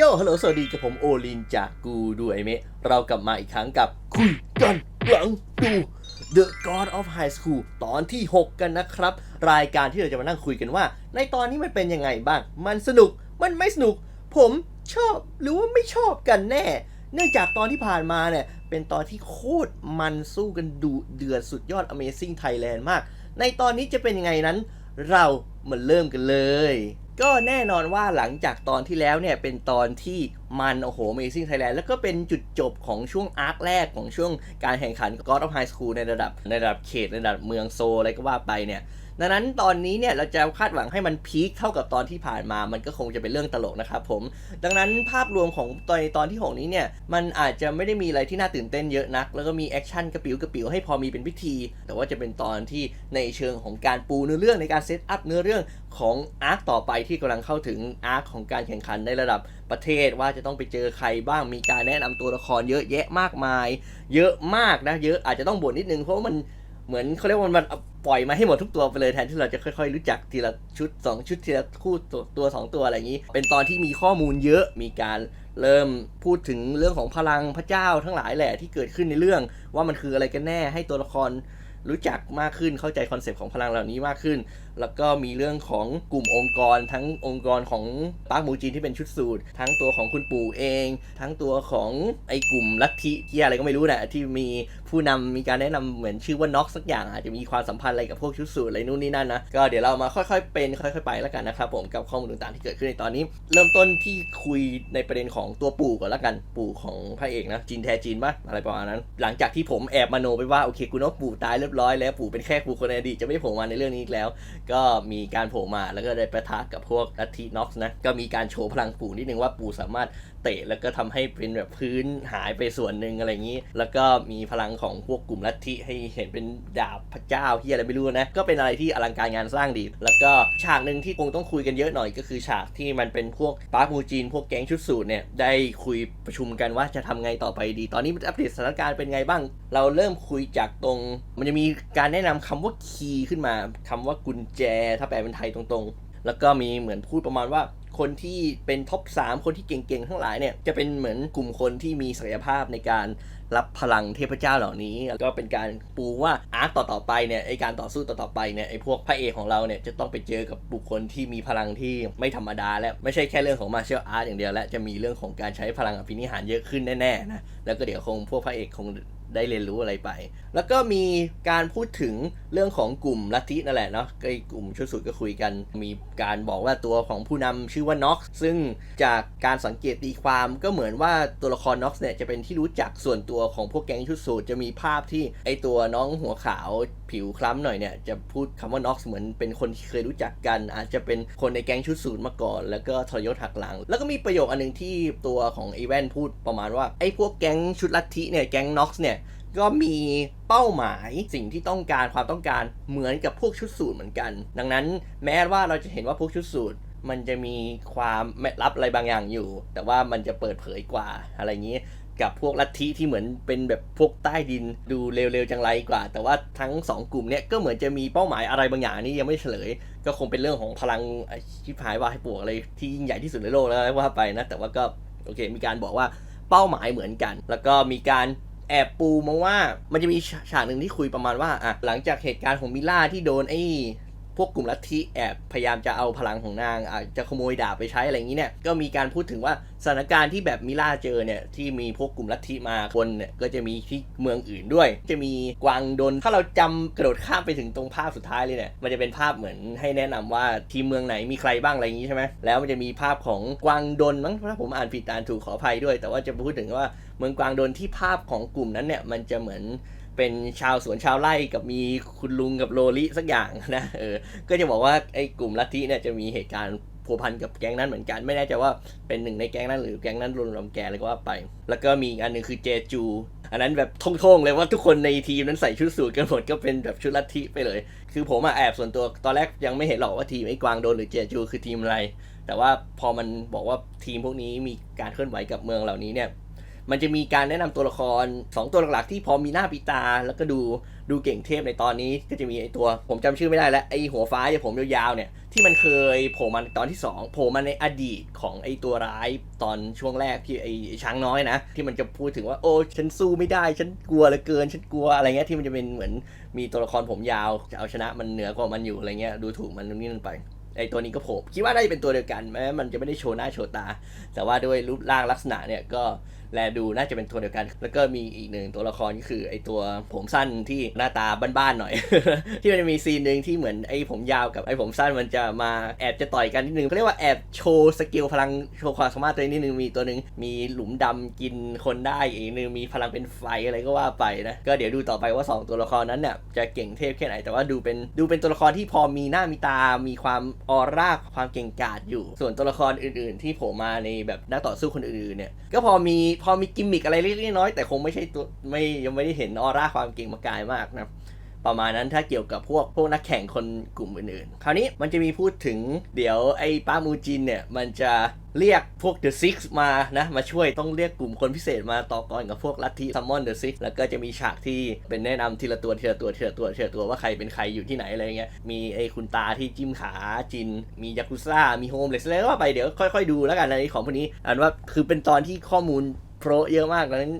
โยฮัลโหลสวัสดีกับผมโอลินจากกูดูไอเมะ เรากลับมาอีกครั้งกับคุยกันหลังดู The God of High School ตอนที่ 6 กันนะครับ รายการที่เราจะมานั่งคุยกันว่า ในตอนนี้มันเป็นยังไงบ้าง มันสนุก มันไม่สนุก ผมชอบหรือว่าไม่ชอบกันแน่ เนื่องจากตอนที่ผ่านมาเนี่ย เป็นตอนที่โคตรมันสู้กันดุเดือดสุดยอด Amazing Thailand มาก ในตอนนี้จะเป็นยังไงนั้น เรามาเริ่มกันเลย ก็แน่นอนว่าหลังจากตอนที่แล้วเนี่ยเป็นตอนที่มันโอ้โห Amazing Thailand แล้วก็เป็นจุดจบของช่วงอาร์คแรกของช่วงการแข่งขัน God of High School ในระดับในระดับเขตในระดับเมืองโซอะไรก็ว่าไปเนี่ย ดังนั้นตอนนี้เนี่ยเราจะคาดหวังให้มันพีคเท่ากับตอนที่ผ่านมา มันก็คงจะเป็นเรื่องตลกนะครับผม ดังนั้นภาพรวมของตอนตอนที่ 6 นี้เนี่ย มันอาจจะไม่ได้มีอะไรที่น่าตื่นเต้นเยอะนัก แล้วก็มีแอคชั่นกระปิวกระปิวให้พอมีเป็นพิธี แต่ว่าจะเป็นตอนที่ในเชิงของการปูเนื้อเรื่องในการเซตอัพเนื้อเรื่องของอาร์คต่อไปที่กำลังเข้าถึงอาร์คของการแข่งขันในระดับประเทศว่าจะต้องไปเจอใครบ้าง มีการแนะนำตัวละครเยอะแยะมากมาย เยอะมากนะ เยอะอาจจะต้องบ่นนิดนึงเพราะว่ามัน เหมือนเขาเรียกว่ามันปล่อยมาให้หมดทุกตัวไปเลยแทนที่เราจะค่อยๆ รู้จักทีละชุด 2 ชุดทีละคู่ตัวตัวสองตัวอะไรอย่างนี้ เป็นตอนที่มีข้อมูลเยอะมีการเริ่มพูดถึงเรื่องของพลังพระเจ้าทั้งหลายแหละที่เกิดขึ้นในเรื่องว่ามันคืออะไรกันแน่ให้ตัวละคร รู้จักมากขึ้นเข้าใจคอนเซปต์ของพลังเหล่านี้มากขึ้น แล้วก็มีเรื่องของกลุ่มองค์กร ทั้งองค์กรของปาร์คมูจินที่เป็นชุดสูตร ทั้งตัวของคุณปู่เอง ทั้งตัวของไอ้กลุ่มลัทธิที่อะไรก็ไม่รู้นะที่มีผู้นำมีการแนะนำเหมือนชื่อว่าน็อกสักอย่างอาจจะมีความสัมพันธ์อะไรกับพวกชุดสูตรอะไรนู่นนี่นั่นนะก็เดี๋ยวเรามาค่อยๆ เป็นค่อยๆไปแล้วกันนะครับผมกับข้อมูลต่างๆที่เกิดขึ้นในตอนนี้ เริ่มต้นที่คุยในประเด็นของตัวปู่ก่อนแล้วกันปู่ของพระเอกนะจีนแท้จีนปะอะไรประมาณนั้น หลังจากที่ผมแอบมโนไปว่าโอเคกูนึกปู่ตายเรียบร้อยแล้วปู่เป็นแค่ปู่คนในอดีตจะไม่โผล่มาในเรื่องนี้อีกแล้ว ก็มีการโผล่มาแล้วก็ได้ประทะกับพวกลัทธิน็อกซ์นะก็มีการโชว์พลังปู่นิดนึงว่าปู่สามารถเตะ แล้วก็ทำให้เป็นแบบพื้นหายไปส่วนหนึ่งอะไรอย่างนี้ แล้วก็มีพลังของพวกกลุ่มลัทธิให้เห็นเป็นดาบพระเจ้าที่อะไรไม่รู้นะ ก็เป็นอะไรที่อลังการงานสร้างดี แล้วก็ฉากหนึ่งที่คงต้องคุยกันเยอะหน่อยก็คือฉากที่มันเป็นพวกปาร์คมูจีน พวกแก๊งชุดสูทเนี่ยได้คุยประชุมกันว่าจะทำไงต่อไปดี ตอนนี้อัปเดตสถานการณ์เป็นไงบ้าง เราเริ่มคุยจากตรง มันจะมีการแนะนำคำว่าคีย์ขึ้นมาคำว่ากุญแจ ถ้าแปลเป็นไทยตรงๆ แล้วก็มีเหมือนพูดประมาณว่าคนที่เป็นท็อป 3 คนที่เก่งๆ ทั้งหลายเนี่ย จะเป็นเหมือนกลุ่มคนที่มีศักยภาพในการรับพลังเทพเจ้าเหล่านี้ แล้วก็เป็นการปูว่าอาร์คต่อๆไปเนี่ยไอการต่อสู้ต่อๆไปเนี่ยไอพวกพระเอกของเราเนี่ยจะต้องไปเจอกับบุคคลที่มีพลังที่ไม่ธรรมดาและไม่ใช่แค่เรื่องของมาเชียลอาร์ตอย่างเดียวและจะมีเรื่องของการใช้พลังอภินิหารเยอะขึ้นแน่ๆนะแล้วก็เดี๋ยวคงพวกพระเอกคง ได้เรียนรู้อะไรไป แล้วก็มีการพูดถึงเรื่องของกลุ่มลัทธินั่นแหละเนาะก็ไอ้กลุ่มชุดสุดก็คุยกัน มีการบอกว่าตัวของผู้นำชื่อว่าน็อกซึ่งจากการสังเกตตีความก็เหมือนว่าตัวละครน็อกเนี่ยจะเป็นที่รู้จักส่วนตัวของพวกแก๊งชุดสูทจะมีภาพที่ไอตัวน้องหัวขาวผิวคล้ำหน่อยเนี่ยจะพูดคำว่าน็อกเหมือนเป็นคนที่เคยรู้จักกัน อาจจะเป็นคนในแก๊งชุดสูทมาก่อน แล้วก็ทรยศหักหลัง แล้วก็มีประโยคอันหนึงที่ตัวของอีแวนพูดประมาณว่าไอ้พวกแก๊งชุดลัทธิเนี่ยแก๊งน็อกเนี่ย ก็มีเป้าหมายสิ่งที่ต้องการความต้องการเหมือนกับพวกชุดสูทเหมือนกัน ดังนั้นแม้ว่าเราจะเห็นว่าพวกชุดสูทมันจะมีความลับอะไรบางอย่างอยู่ แต่ว่ามันจะเปิดเผยกว่าอะไรอย่างนี้กับพวกลัทธิที่เหมือนเป็นแบบพวกใต้ดินดูเร็วๆจังไรกว่า แต่ว่าทั้งสองกลุ่มเนี้ยก็เหมือนจะมีเป้าหมายอะไรบางอย่างนี้ยังไม่เฉลย ก็คงเป็นเรื่องของพลังชิบหายว่าให้ปวกอะไรที่ยิ่งใหญ่ที่สุดในโลกแล้วว่าไปนะ แต่ว่าก็โอเค มีการบอกว่าเป้าหมายเหมือนกัน แล้วก็มีการ แอบปูมาว่ามันจะมีฉากหนึ่งที่คุยประมาณว่าอะหลังจากเหตุการณ์ของมิล่าที่โดนไอ้ พวกกลุ่มลัทธิแอบพยายามจะเอาพลังของนางอาจจะขโมยดาบไปใช้อะไรอย่างนี้เนี่ยก็มีการพูดถึงว่าสถานการณ์ที่แบบมิล่าเจอเนี่ยที่มีพวกกลุ่มลัทธิมาคนเนี่ยก็จะมีที่เมืองอื่นด้วย จะมีกวางดน ถ้าเราจำกระโดดข้ามไปถึงตรงภาพสุดท้ายเลยเนี่ยมันจะเป็นภาพเหมือนให้แนะนำว่าทีมเมืองไหนมีใครบ้างอะไรอย่างนี้ใช่ไหมแล้วมันจะมีภาพของกวางดนมั้งถ้าผมอ่านผิดอ่านถูกขออภัยด้วย แต่ว่าจะพูดถึงว่าเมืองกวางดนที่ภาพของกลุ่มนั้นเนี่ยมันจะเหมือน เป็นชาวสวนชาวไร่กับมีคุณลุงกับโลลิสักอย่างนะเออก็จะบอกว่าไอ้กลุ่มลัทธิเนี่ยจะมีเหตุการณ์ผัวพันกับแก๊งนั้นเหมือนกันไม่แน่ใจว่าเป็นหนึ่งในแก๊งนั้นหรือแก๊งนั้นรวมรวมแกอะไรก็ว่าไป แล้วก็มีอีกอันหนึ่งคือเจจู อันนั้นแบบท่งๆเลยว่าทุกคนในทีมนั้นใส่ชุดสูทกันหมดก็เป็นแบบชุดลัทธิไปเลย คือผมอะแอบส่วนตัวตอนแรกยังไม่เห็นหรอกว่าทีมไอ้กวางโดนหรือเจจูคือทีมอะไร แต่ว่าพอมันบอกว่าทีมพวกนี้มีการเคลื่อนไหวกับเมืองเหล่านี้เนี่ย มันจะมีการแนะนำตัวละคร 2 ตัวหลักๆ ที่พอมีหน้าปีตา แล้วก็ดูดูเก่งเทพในตอนนี้ก็จะมีไอตัว ผมจำชื่อไม่ได้แล้วไอหัวฟ้าอย่าผมยาวๆเนี่ยที่มันเคยโผล่มาในตอนที่2โผล่มาในอดีตของไอตัวร้ายตอนช่วงแรกที่ไอ้ช้างน้อยนะ ที่มันจะพูดถึงว่าโอ้ฉันสู้ไม่ได้ฉันกลัวเหลือเกินฉันกลัวอะไรเงี้ยที่มันจะเป็นเหมือนมีตัวละครผมยาวจะเอาชนะมันเหนือกว่ามันอยู่อะไรเงี้ยดูถูกมันนู่นนี่นั่นไปไอตัวนี้ก็โผล่คิดว่าน่าจะเป็นตัวเดียวกันแม้มันจะไม่ได้โชว์หน้าโชว์ตา แต่ว่าด้วยรูปร่างลักษณะเนี่ยก็ แลดูน่าจะเป็นตัวเดียวกัน แล้วก็มีอีกหนึ่งตัวละครก็คือไอตัวผมสั้นที่หน้าตาบ้านๆหน่อย ที่มันจะมีซีนหนึ่งที่เหมือนไอผมยาวกับไอผมสั้นมันจะมาแอบจะต่อยกันนิดนึงเขาเรียกว่าแอบโชว์สกิลพลังโชว์ความสามารถตัวนี้นิดนึงมีตัวหนึ่งมีหลุมดำกินคนได้อีกหนึ่งมีพลังเป็นไฟอะไรก็ว่าไปนะก็เดี๋ยวดูต่อไปว่าสองตัวละครนั้นเนี่ยจะเก่งเทพแค่ไหนแต่ว่าดูเป็นดูเป็นตัวละครที่พอมีหน้ามีตา มีความออร่าความเก่งกาจอยู่ ส่วนตัวละครอื่น ๆ ที่โผล่มาในแบบนักต่อสู้คนอื่นๆเนี่ยก็พอมีพอมีกิมมิกอะไรเล็กๆน้อยๆแต่คงไม่ใช่ตัวไม่ยังไม่ได้เห็นออร่าความเก่งมากายมากนะประมาณนั้นถ้าเกี่ยวกับพวกพวกนักแข่งคนกลุ่มอื่นๆ คราวนี้มันจะมีพูดถึงเดี๋ยวไอ้ป้ามูจินเนี่ย มันจะเรียกพวก The Six มานะ มาช่วยต้องเรียกกลุ่มคนพิเศษมาต่อกรกับพวกลัทธิ Summon The Six แล้วก็จะมีฉากที่เป็นแนะนำทีละตัวทีละตัวทีละตัวทีละตัวว่าใครเป็นใครอยู่ที่ไหนอะไรเงี้ยมีไอ้คุณตาที่จิ้มขาจิน มียากุซ่ามีโฮมเลสแล้วก็ไปเดี๋ยวค่อยๆดูแล้วกันในของพวกนี้อันว่าคือเป็นตอนที่ข้อมูล โปรเยอะมากดังนั้น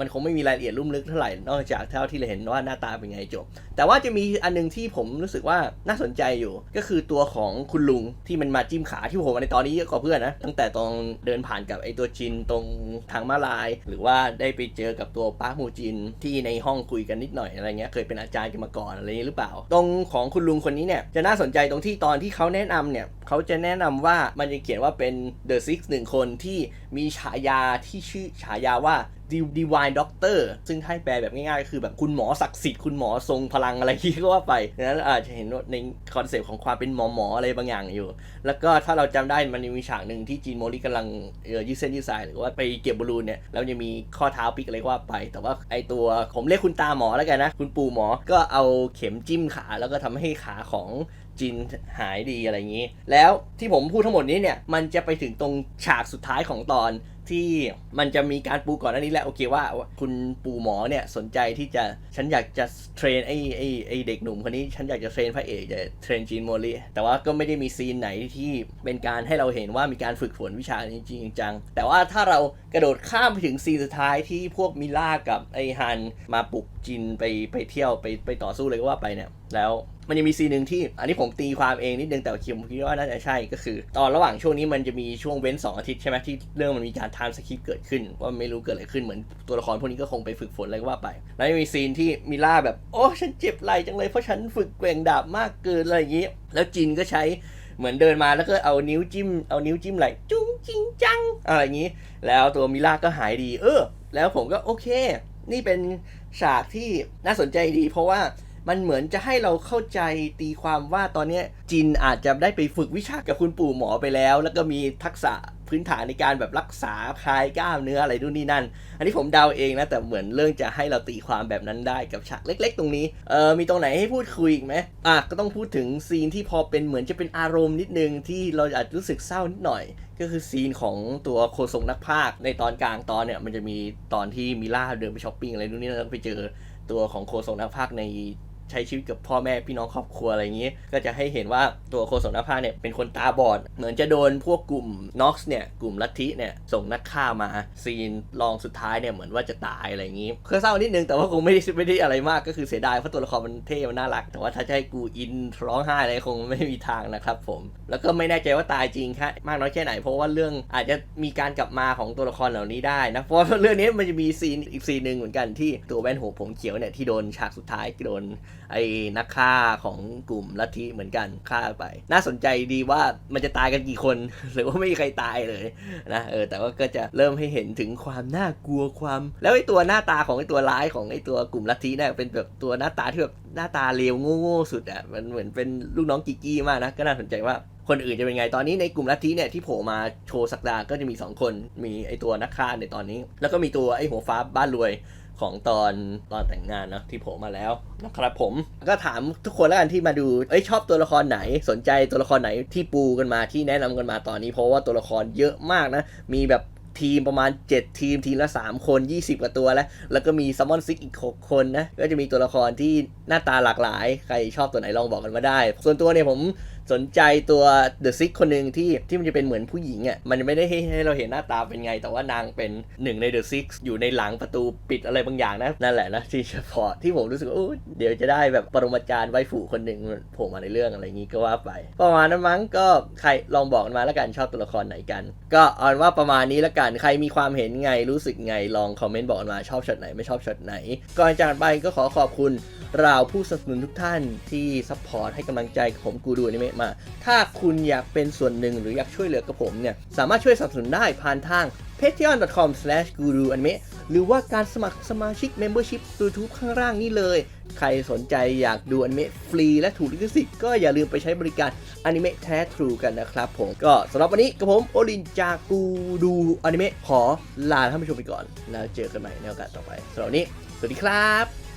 มันคงไม่มีรายละเอียดลุ่มลึกเท่าไหร่นอกจากเท่าที่เราเห็นว่าหน้าตาเป็นไงจบ แต่ว่าจะมีอันหนึงที่ผมรู้สึกว่าน่าสนใจอยู่ ก็คือตัวของคุณลุงที่มันมาจิ้มขาที่ผมในตอนนี้เยอะกว่าเพื่อนนะตั้งแต่ตอนเดินผ่านกับไอตัวจินตรงทางมาลาย หรือว่าได้ไปเจอกับตัวป้ามูจินที่ในห้องคุยกันนิดหน่อยอะไรเงี้ยเคยเป็นอาจารย์กันมาก่อนอะไรนี้หรือเปล่า ตรงของคุณลุงคนนี้เนี่ยจะน่าสนใจตรงที่ตอนที่เขาแนะนำเนี่ยเขาจะแนะนำว่ามันจะเขียนว่าเป็น The Six หนึ่งคนที่มีฉายาที่ชื่อฉายาว่า Divine Doctor ซึ่งถ้าให้แปลแบบง่ายๆก็คือแบบคุณหมอศักดิ์สิทธิ์คุณหมอทรงพลังอะไรที่ก็ว่าไปดังนั้นอาจจะเห็นในคอนเซปต์ของความเป็นหมอหมออะไรบางอย่างอยู่ แล้วก็ถ้าเราจำได้มันมีฉากหนึ่งที่จีนโมริกำลังเออยืดเส้นยืดสายหรือว่าไปเก็บบอลลูนเนี่ยแล้วจะมีข้อเท้าปิกอะไรก็ว่าไป แต่ว่าไอตัวผมเรียกคุณตาหมอแล้วกันนะ คุณปู่หมอก็เอาเข็มจิ้มขาแล้วก็ทำให้ขาของจินหายดีอะไรอย่างนี้ แล้วที่ผมพูดทั้งหมดนี้เนี่ย มันจะไปถึงตรงฉากสุดท้ายของตอน ที่มันจะมีการปูก่อนหน้านี้แหละโอเคว่า คุณปูหมอเนี่ยสนใจที่จะฉันอยากจะเทรนไอ้ไอ้ไอ้เด็กหนุ่มคนนี้ฉันอยากจะเทรนพระเอกจะเทรนจีนโมลีแต่ว่าก็ไม่ได้มีซีนไหนที่เป็นการให้เราเห็นว่ามีการฝึกฝนวิชานี้จริงจังแต่ว่าถ้าเรากระโดดข้ามไปถึงซีนสุดท้ายที่พวกมิล่ากับไอฮันมาปลุกจินไปไปเที่ยวไปไปต่อสู้เลยก็ว่าไปเนี่ยแล้ว มันยังมีซีนหนึ่งที่อันนี้ผมตีความเองนิดนึงแต่คิดคิดว่าน่าจะใช่ก็คือ ตอนระหว่างช่วงนี้มันจะมีช่วงเว้น 2 อาทิตย์ใช่ไหมที่เรื่องมันมีการไทม์สคริปเกิดขึ้น ว่าไม่รู้เกิดอะไรขึ้นเหมือนตัวละครพวกนี้ก็คงไปฝึกฝนอะไรก็ว่าไป แล้วมีซีนที่มิล่าแบบโอ้ฉันเจ็บไหล่จังเลยเพราะฉันฝึกแกว่งดาบมากเกินอะไรอย่างนี้ แล้วจินก็ใช้เหมือนเดินมาแล้วก็เอานิ้วจิ้มเอานิ้วจิ้มไหลจุ้งจิงจังอะไรอย่างนี้ แล้วตัวมิล่าก็หายดี เออ แล้วผมก็โอเค นี่เป็นฉากที่น่าสนใจดี เพราะว่า มันเหมือนจะให้เราเข้าใจตีความว่าตอนเนี้จินอาจจะได้ไปฝึกวิชากับคุณปู่หมอไปแล้ว แล้วก็มีทักษะพื้นฐานในการแบบรักษาคลายกล้ามเนื้ออะไรนู่นนี่นั่น อันนี้ผมเดาเองนะ แต่เหมือนเรื่องจะให้เราตีความแบบนั้นได้กับฉากเล็ก ๆ ตรงนี้ เออมีตรงไหนให้พูดคุยอีกไหมอะก็ต้องพูดถึงซีนที่พอเป็นเหมือนจะเป็นอารมณ์นิดนึงที่เราอาจรู้สึกเศร้านิดหน่อย ก็คือซีนของตัวโคทรงนักพากย์ในตอนกลางตอนเนี่ยมันจะมีตอนที่มิล่าเดินไปช้อปปิ้งอะไรนู่นนี่นั่นแล้วไปเจอตัวของโคทรงนักพากย์ใน ใช้ชีวิตกับพ่อแม่พี่น้องครอบครัวอะไรอย่างนี้ ก็จะให้เห็นว่าตัวโคสนภาเนี่ยเป็นคนตาบอด เหมือนจะโดนพวกกลุ่มน็อกซ์เนี่ยกลุ่มลัทธิเนี่ยส่งนักฆ่ามาซีนลองสุดท้ายเนี่ยเหมือนว่าจะตายอะไรอย่างนี้คือเศร้านิดนึงแต่ว่าคงไม่ได้ไม่ได้อะไรมากก็คือเสียดายเพราะตัวละครมันเท่มันน่ารัก แต่ว่าถ้าจะให้กูอินร้องไห้อะไรคงไม่มีทางนะครับผมแล้วก็ไม่แน่ใจว่าตายจริงแค่มากน้อยแค่ไหน เพราะว่าเรื่องอาจจะมีการกลับมาของตัวละครเหล่านี้ได้นะเพราะเรื่องนี้มันจะมีซีนอีกซีนหนึ่งเหมือนกันที่ตัวแว่นหัวผมเขียวเนี่ยที่โดนฉากสุดท้ายโดน ไอ้นักฆ่าของกลุ่มลัทธิเหมือนกันฆ่าไป น่าสนใจดีว่ามันจะตายกันกี่คน หรือว่าไม่มีใครตายเลยนะเออแต่ว่าก็จะเริ่มให้เห็นถึงความน่ากลัวความ แล้วไอ้ตัวหน้าตาของไอ้ตัวร้ายของไอ้ตัวกลุ่มลัทธิเนี่ยเป็นแบบตัวหน้าตาที่แบบหน้าตาเลวโง่ๆสุดอะมันเหมือนเป็นลูกน้องกิกกี้มากนะก็น่าสนใจว่า คนอื่นจะเป็นไงตอนนี้ในกลุ่มลัทธิเนี่ยที่โผล่มาโชว์สักดาก็จะมี 2 คน มีไอตัวนักฆ่าในตอนนี้ แล้วก็มีตัวไอหัวฟ้าบ้านรวยของตอนตอนแต่งงานเนาะที่โผล่มาแล้วนะครับผมก็ถามทุกคนแล้วกันที่มาดูเอ้ยชอบตัวละครไหนสนใจตัวละครไหนที่ปูกันมาที่แนะนำกันมาตอนนี้เพราะว่าตัวละครเยอะมากนะ มีแบบทีมประมาณ 7 ทีมทีมละ 3 คน 20 กว่าตัวแล้ว แล้วก็มีซัมมอนซิกอีก 6 คนนะ ก็จะมีตัวละครที่หน้าตาหลากหลาย ใครชอบตัวไหนลองบอกกันมาได้ ส่วนตัวเนี่ยผมสนใจตัวเดอะซิกคนหนึ่งที่ที่มันจะเป็นเหมือนผู้หญิงอะ่ะมันไม่ได้ให้ให้เราเห็นหน้าตาเป็นไง แต่ว่านางเป็นหนึ่งในเดอะซิกอยู่ในหลังประตูปิดอะไรบางอย่างนะ นั่นแหละนะที่เฉพาะที่ผมรู้สึกว่าโอ้เดี๋ยวจะได้แบบปรมาจารย์ไวฟูคนหนึ่งโผล่มาในเรื่องอะไรอย่างงี้ก็ว่าไป ประมาณนั้นมั้งก็ใครลองบอกกันมาแล้วกันชอบตัวละครไหนกัน ก็เอาเป็นว่าประมาณนี้แล้วกันใครมีความเห็นไงรู้สึกไงลองคอมเมนต์บอกกันมาชอบช็อตไหนไม่ชอบช็อตไหนก่อนจากกันไปก็ขอขอบคุณเราผู้สนับสนุนทุกท่านที่ซัพพอร์ตให้กำลังใจผมกูดูนิเมะมาถ้าคุณอยากเป็นส่วนหนึ่งหรืออยากช่วยเหลือกับผมเนี่ย สามารถช่วยสนับสนุนได้ผ่านทาง patreon.com/guru anime หรือว่าการสมัครสมาชิก Membership YouTube ข้างล่างนี้เลย ใครสนใจอยากดูอนิเมะฟรีและถูกลิขสิทธิ์ก็อย่าลืมไปใช้บริการอนิเมะแท้ทรูกันนะครับผม ก็สำหรับวันนี้กับผม โอลินจากกูดูอนิเมะขอลาท่านผู้ชมไปก่อน แล้วเจอกันใหม่ในโอกาสต่อไปสำหรับวันนี้ สวัสดีครับ